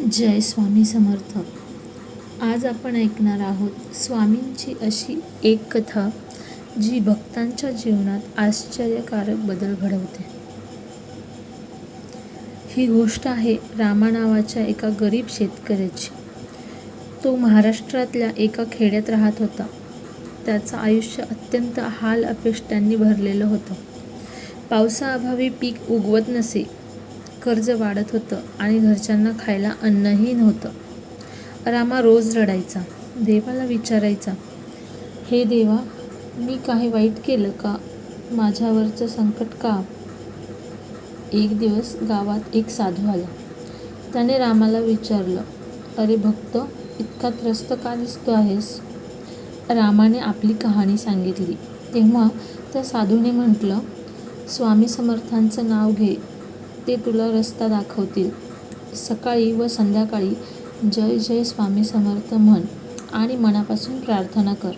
जय स्वामी समर्थ. आज आपण ऐकणार आहोत स्वामींची अशी एक कथा जी भक्तांच्या जीवनात आश्चर्यकारक बदल घडवते. ही गोष्ट आहे रामा नावाच्या एका गरीब शेतकऱ्याची. तो महाराष्ट्रातल्या एका खेड्यात राहत होता. त्याचं आयुष्य अत्यंत हाल अपेष्टांनी भरलेलं होतं. पावसाअभावी पीक उगवत नसे कर्ज वाढत होतं आणि घरच्यांना खायला अन्नही नव्हतं. रामा रोज रडायचा देवाला विचारायचा हे देवा मी काही वाईट केलं का? माझ्यावरचं संकट का? एक दिवस गावात एक साधू आला. त्याने रामाला विचारलं अरे भक्त इतका त्रस्त का दिसतो आहेस? रामाने आपली कहाणी सांगितली. तेव्हा त्या साधूने म्हटलं स्वामी समर्थांचं नाव घे. ते तुला रस्ता दाखवतील. सकाळी व संध्याकाळी जय जय स्वामी समर्थ म्हण आणि मनापासून प्रार्थना कर.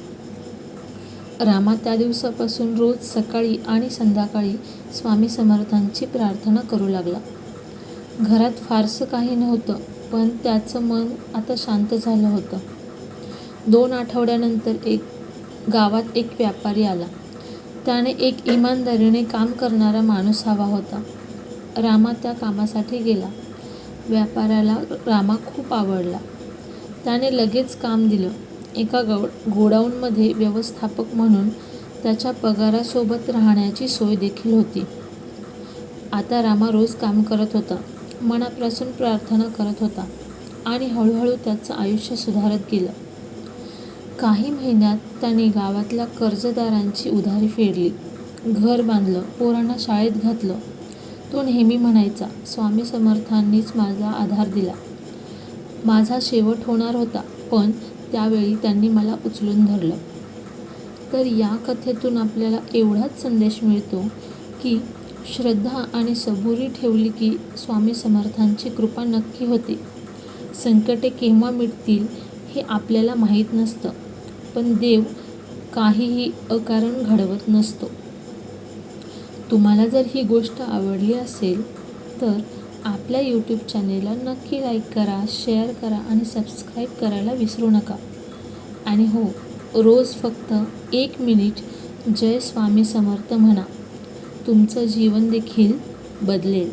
रामा त्या दिवसापासून रोज सकाळी आणि संध्याकाळी स्वामी समर्थांची प्रार्थना करू लागला. घरात फारसं काही नव्हतं पण त्याचं मन आता शांत झालं होतं. दोन आठवड्यानंतर एक गावात एक व्यापारी आला. त्याने एक इमानदारीने काम करणारा माणूस हवा होता. रामा त्या कामासाठी गेला. व्यापाऱ्याला रामा खूप आवडला. त्याने लगेच काम दिलं. एका गौ गोडाऊनमध्ये व्यवस्थापक म्हणून त्याच्या पगारासोबत राहण्याची सोय देखील होती. आता रामा रोज काम करत होता. मनापासून प्रार्थना करत होता आणि हळूहळू त्याचं आयुष्य सुधारत गेलं. काही महिन्यात त्याने गावातल्या कर्जदारांची उधारी फेडली. घर बांधलं पोरांना शाळेत घातलं. तो नेहमी म्हणायचा स्वामी समर्थांनीच माझा आधार दिला. माझा शेवट होणार होता पण त्यावेळी त्यांनी मला उचलून धरलं. तर या कथेतून आपल्याला एवढाच संदेश मिळतो की श्रद्धा आणि सबुरी ठेवली की स्वामी समर्थांची कृपा नक्की होते. संकटे केव्हा मिटतील हे आपल्याला माहीत नसतं पण देव काहीही अकारण घडवत नसतो. तुम्हाला जर ही गोष्ट आवडली असेल तर आपल्या यूट्यूब चॅनेलला नक्की लाईक करा शेअर करा आणि सबस्क्राईब करायला विसरू नका. आणि हो रोज फक्त एक मिनिट जय स्वामी समर्थ म्हणा. तुमचं जीवन देखील बदलेल.